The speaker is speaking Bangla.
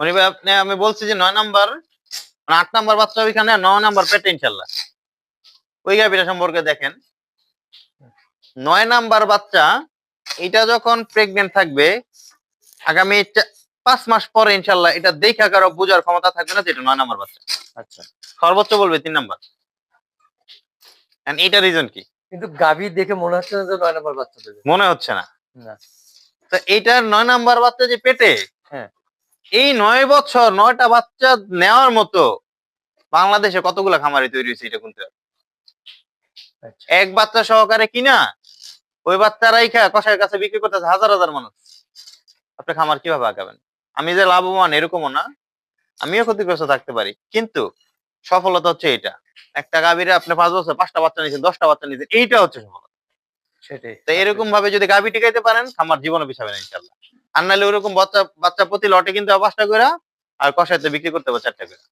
মনি ভাই আপনি আমি বলছি যে নয় নাম্বার মানে আট নাম্বার বাচ্চা ওইখানে নয় নাম্বার পেটে ইনশাল্লাহ। ওই গাভিটা সম্পর্কে দেখেন। নয় নাম্বার বাচ্চা এটা যখন প্রেগনেন্ট থাকবে আগামী পাঁচ মাস পরে ইনশাল্লাহ এটা দেখা কারও বোঝার ক্ষমতা থাকবে না যে এটা নয় নাম্বার বাচ্চা। আচ্ছা। সর্বোচ্চ বলবে তিন নাম্বার। এটা রিজন কি? কিন্তু গাভী দেখে মনে হচ্ছে না যে নয় নম্বর বাচ্চা মনে হচ্ছে না। না। তো এইটার নয় নাম্বার বাচ্চা যে পেটে হ্যাঁ। এই নয় বছর নয়টা বাচ্চা নেওয়ার মতো বাংলাদেশে কতগুলো খামারি তৈরি হয়েছে এটা কিন্তু? আচ্ছা। এক বাচ্চা সহকারে কিনা ওই বাচ্চা রাইখা কষার কাছে বিক্রি করতেছে হাজার হাজার মানুষ। আপনি খামার কীভাবে আগাবেন? আমি যে লাভবান এরকমও না আমিও ক্ষতিগ্রস্ত থাকতে পারি। কিন্তু সফলতা হচ্ছে এটা একটা গাভীরে আপনি পাঁচ বছর পাঁচটা বাচ্চা নিয়েছেন দশটা বাচ্চা নিয়েছেন এইটা হচ্ছে সফলতা। সেটাই তো এরকম ভাবে যদি গাভী টিকাইতে পারেন খামার জীবনে পিছাবে না ইনশাল্লাহ। আর নাহলে ওরকম বাচ্চা বাচ্চা প্রতি লটে কিন্তু পাঁচটা করে আর কষাইতে বিক্রি করতে হবে চারটা করে।